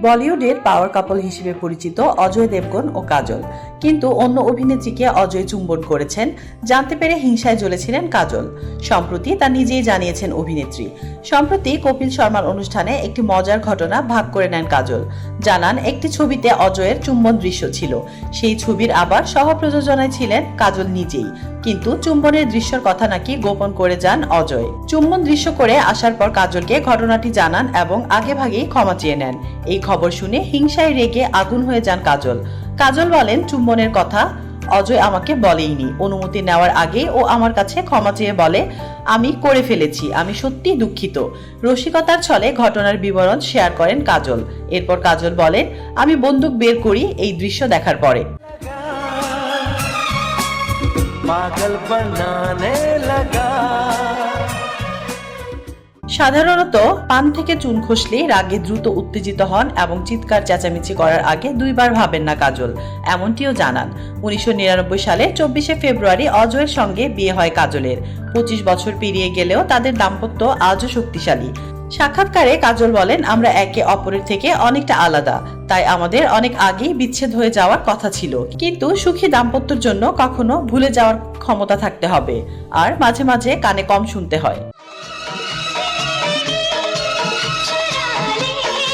বলিউডের পাওয়ার কাপল হিসেবে পরিচিত অজয় দেবগন ও কাজল। কিন্তু অন্য অভিনেত্রীকে অজয় চুম্বন করেছেন, জানতে পেরে হিংসায় জ্বলেছিলেন কাজল। সম্প্রতি তা নিজেই জানিয়েছেন অভিনেত্রী। সম্প্রতি কপিল শর্মার অনুষ্ঠানে একটি মজার ঘটনা ভাগ করে নেন কাজল। জানান, একটি ছবিতে অজয়ের চুম্বন দৃশ্য ছিল। সেই ছবির আবার সহ প্রযোজনায় ছিলেন কাজল নিজেই। কিন্তু চুম্বনের দৃশ্যর কথা নাকি গোপন করে যান অজয়। চুম্বন দৃশ্য করে আসার পর কাজলকে ঘটনাটি জানান এবং আগেভাগেই ক্ষমা চেয়ে নেন। এই খবর শুনে হিংসায় রেগে আগুন হয়ে যান কাজল। কাজল বলেন, চুম্বনের কথা অজয় আমাকে বলেইনি। অনুমতি নেওয়ার আগে ও আমার কাছে ক্ষমা চেয়ে বলে, আমি করে ফেলেছি, আমি সত্যি দুঃখিত। রসিকতার ছলে ঘটনার বিবরণ শেয়ার করেন কাজল। এরপর কাজল বলেন, আমি বন্দুক বের করি এই দৃশ্য দেখার পরে। পাগল বানানে লাগা সাধারণত পান থেকে চুন খসলে রাগে দ্রুত উত্তেজিত হন এবং চিৎকার চেঁচামেচি করার আগে দুইবার ভাবেন না কাজল, এমনটিও জানান। উনিশশো নিরানব্বই সালে চব্বিশে ফেব্রুয়ারি অজয়ের সঙ্গে বিয়ে হয় কাজলের। পঁচিশ বছর পেরিয়ে গেলেও তাদের দাম্পত্য আজও শক্তিশালী। সাক্ষাৎকারে কাজল বলেন আমরা একে অপরের থেকে অনেকটা আলাদা। তাই আমাদের অনেক আগেই বিচ্ছেদ হয়ে যাওয়ার কথা ছিল। কিন্তু সুখী দাম্পত্যের জন্য কখনো ভুলে যাওয়ার ক্ষমতা থাকতে হবে। আর মাঝে মাঝে কানে কম শুনতে হয়।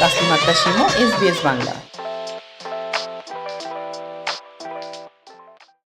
তাসলিম আক্তার সিংহ এসবিএস বাংলা।